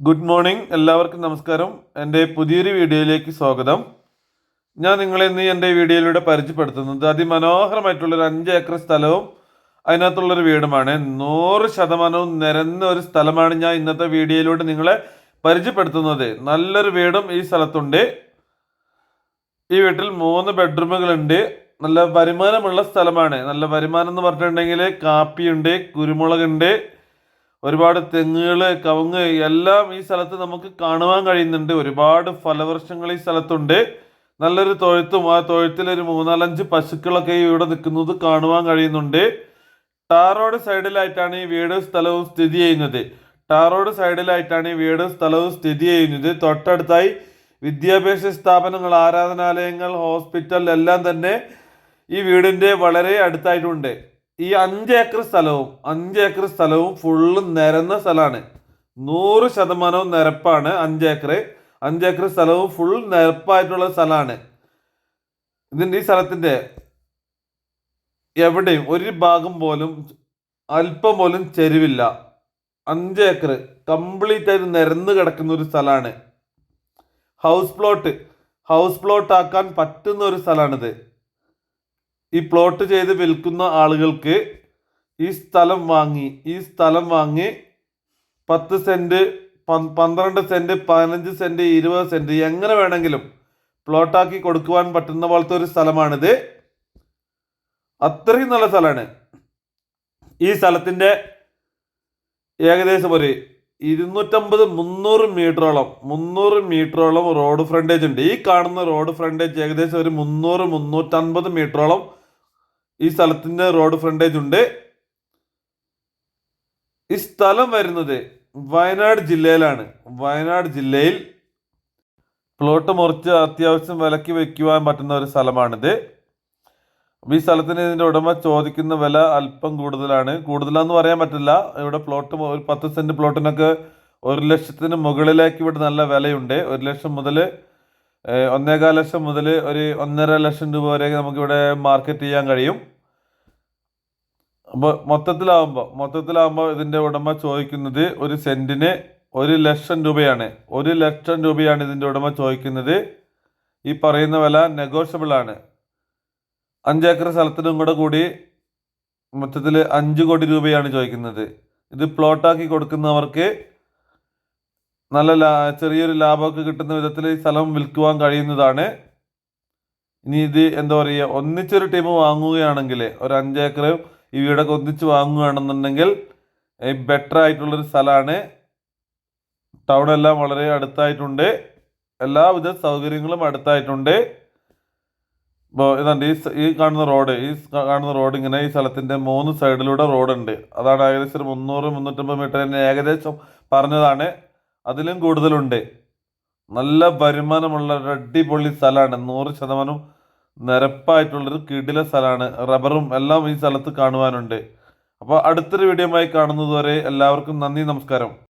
Good morning എല്ലാവർക്കും നമസ്കാരം. എന്റെ പുതിയൊരു വീഡിയോയിലേക്ക് സ്വാഗതം. ഞാൻ നിങ്ങളെ ഇന്ന് എന്റെ വീഡിയോയിലൂടെ പരിചയപ്പെടുത്തുന്നത് അതിമനോഹരമായിട്ടുള്ളൊരു അഞ്ച് ഏക്കർ സ്ഥലവും അതിനകത്തുള്ളൊരു വീടുമാണ്. നൂറ് ശതമാനവും നിരന്ന ഒരു സ്ഥലമാണ് ഞാൻ ഇന്നത്തെ വീഡിയോയിലൂടെ നിങ്ങളെ പരിചയപ്പെടുത്തുന്നത്. നല്ലൊരു വീടും ഈ സ്ഥലത്തുണ്ട്. ഈ വീട്ടിൽ മൂന്ന് ബെഡ്റൂമുകളുണ്ട്. നല്ല വരുമാനമുള്ള സ്ഥലമാണ്. നല്ല വരുമാനം എന്ന് പറഞ്ഞിട്ടുണ്ടെങ്കിൽ കാപ്പിയുണ്ട് കുരുമുളകുണ്ട് ഒരുപാട് തെങ്ങുകൾ കവുങ്ങ് എല്ലാം ഈ സ്ഥലത്ത് നമുക്ക് കാണുവാൻ കഴിയുന്നുണ്ട്. ഒരുപാട് ഫലവൃക്ഷങ്ങൾ ഈ സ്ഥലത്തുണ്ട്. നല്ലൊരു തൊഴുത്തും ആ തൊഴുത്തിൽ ഒരു മൂന്നാലഞ്ച് പശുക്കളൊക്കെ ഇവിടെ നിൽക്കുന്നത് കാണുവാൻ കഴിയുന്നുണ്ട്. ടാർ റോഡ് സൈഡിലായിട്ടാണ് ഈ വീട് സ്ഥലവും സ്ഥിതി ചെയ്യുന്നത്. ടാർ റോഡ് സൈഡിലായിട്ടാണ് ഈ വീട് സ്ഥലവും സ്ഥിതി ചെയ്യുന്നത്. തൊട്ടടുത്തായി വിദ്യാഭ്യാസ സ്ഥാപനങ്ങൾ ആരാധനാലയങ്ങൾ ഹോസ്പിറ്റൽ എല്ലാം തന്നെ ഈ വീടിന്റെ വളരെ അടുത്തായിട്ടുണ്ട്. ഈ അഞ്ച് ഏക്കർ സ്ഥലവും അഞ്ച് ഏക്കർ സ്ഥലവും ഫുള്ള് നിരന്ന സ്ഥലമാണ്. നൂറ് ശതമാനവും നിരപ്പാണ് അഞ്ച് ഏക്കർ അഞ്ച് ഏക്കർ സ്ഥലവും ഫുൾ നിരപ്പായിട്ടുള്ള സ്ഥലമാണ്. ഇതിന്റെ ഈ സ്ഥലത്തിന്റെ എവിടെയും ഒരു ഭാഗം പോലും അല്പം പോലും ചെരുവില്ല. അഞ്ച് ഏക്കർ കംപ്ലീറ്റ് ആയിട്ട് നിരന്ന് കിടക്കുന്ന ഒരു സ്ഥലമാണ്. House plot. ഹൗസ് പ്ലോട്ട് ആക്കാൻ പറ്റുന്ന ഒരു സ്ഥലമാണിത്. ഈ പ്ലോട്ട് ചെയ്ത് വിൽക്കുന്ന ആളുകൾക്ക് ഈ സ്ഥലം വാങ്ങി ഈ സ്ഥലം വാങ്ങി പത്ത് സെന്റ് പന്ത്രണ്ട് സെന്റ് പതിനഞ്ച് സെന്റ് ഇരുപത് സെന്റ് എങ്ങനെ വേണമെങ്കിലും പ്ലോട്ടാക്കി കൊടുക്കുവാൻ പറ്റുന്ന പോലത്തെ ഒരു സ്ഥലമാണിത്. അത്രയും നല്ല സ്ഥലമാണ്. ഈ സ്ഥലത്തിന്റെ ഏകദേശം ഒരു ഇരുന്നൂറ്റമ്പത് മുന്നൂറ് മീറ്ററോളം മുന്നൂറ് മീറ്ററോളം റോഡ് ഫ്രണ്ടേജ് ഉണ്ട്. ഈ കാണുന്ന റോഡ് ഫ്രണ്ടേജ് ഏകദേശം ഒരു മുന്നൂറ് മുന്നൂറ്റമ്പത് മീറ്ററോളം ഈ സ്ഥലത്തിന് റോഡ് ഫ്രണ്ടേജ് ഉണ്ട്. ഈ സ്ഥലം വരുന്നത് വയനാട് ജില്ലയിലാണ്. വയനാട് ജില്ലയിൽ പ്ലോട്ട് മുറിച്ച് അത്യാവശ്യം വിലക്ക് വെക്കുവാൻ പറ്റുന്ന ഒരു സ്ഥലമാണിത്. ഈ സ്ഥലത്തിന് ഇതിന്റെ ഉടമ ചോദിക്കുന്ന വില അല്പം കൂടുതലാണ്. കൂടുതലാന്ന് പറയാൻ പറ്റില്ല. ഇവിടെ പ്ലോട്ട് ഒരു പത്ത് സെന്റ് പ്ലോട്ടിനൊക്കെ ഒരു ലക്ഷത്തിന് മുകളിലേക്ക് ഇവിടെ നല്ല വിലയുണ്ട്. ഒരു ലക്ഷം മുതൽ ഒന്നേകാൽ ലക്ഷം മുതൽ ഒരു ഒന്നര ലക്ഷം രൂപ വരെ നമുക്കിവിടെ മാർക്കറ്റ് ചെയ്യാൻ കഴിയും. അപ്പോൾ മൊത്തത്തിലാവുമ്പോൾ മൊത്തത്തിലാവുമ്പോൾ ഇതിന്റെ ഉടമ ചോദിക്കുന്നത് ഒരു സെന്റിന് ഒരു ലക്ഷം രൂപയാണ്. ഒരു ലക്ഷം രൂപയാണ് ഇതിന്റെ ഉടമ ചോദിക്കുന്നത്. ഈ പറയുന്ന വില നെഗോഷ്യബിൾ ആണ്. അഞ്ചേക്കർ സ്ഥലത്തിനും കൂടെ കൂടി മൊത്തത്തിൽ അഞ്ച് കോടി രൂപയാണ് ചോദിക്കുന്നത്. ഇത് പ്ലോട്ടാക്കി കൊടുക്കുന്നവർക്ക് നല്ല ലാ ചെറിയൊരു ലാഭമൊക്കെ കിട്ടുന്ന വിധത്തിൽ ഈ സ്ഥലം വിൽക്കുവാൻ കഴിയുന്നതാണ്. ഇനി ഇത് എന്താ പറയുക ഒന്നിച്ചൊരു ടീം വാങ്ങുകയാണെങ്കിൽ ഒരു അഞ്ചേക്കർ ഈ വീടൊക്കെ ഒന്നിച്ച് വാങ്ങുകയാണെന്നുണ്ടെങ്കിൽ ബെറ്റർ ആയിട്ടുള്ളൊരു സ്ഥലമാണ്. ടൗൺ എല്ലാം വളരെ അടുത്തായിട്ടുണ്ട്. എല്ലാവിധ സൗകര്യങ്ങളും അടുത്തായിട്ടുണ്ട്. ഇപ്പോൾ ഇതുണ്ട് ഈ ഈ കാണുന്ന റോഡ് ഈ കാണുന്ന റോഡ് ഇങ്ങനെ ഈ സ്ഥലത്തിന്റെ മൂന്ന് സൈഡിലൂടെ റോഡുണ്ട്. അതാണ് ഏകദേശം ഒരു മുന്നൂറ് മുന്നൂറ്റമ്പത് മീറ്റർ തന്നെ ഏകദേശം പറഞ്ഞതാണ്. അതിലും കൂടുതലുണ്ട്. നല്ല വരുമാനമുള്ള ഒരു അടിപൊളി സ്ഥലമാണ്. നൂറ് ശതമാനം നിരപ്പായിട്ടുള്ളൊരു കിടില സ്ഥലമാണ്. റബ്ബറും എല്ലാം ഈ സ്ഥലത്ത് കാണുവാനുണ്ട്. അപ്പോൾ അടുത്തൊരു വീഡിയോയുമായി കാണുന്നതുവരെ എല്ലാവർക്കും നന്ദി നമസ്കാരം.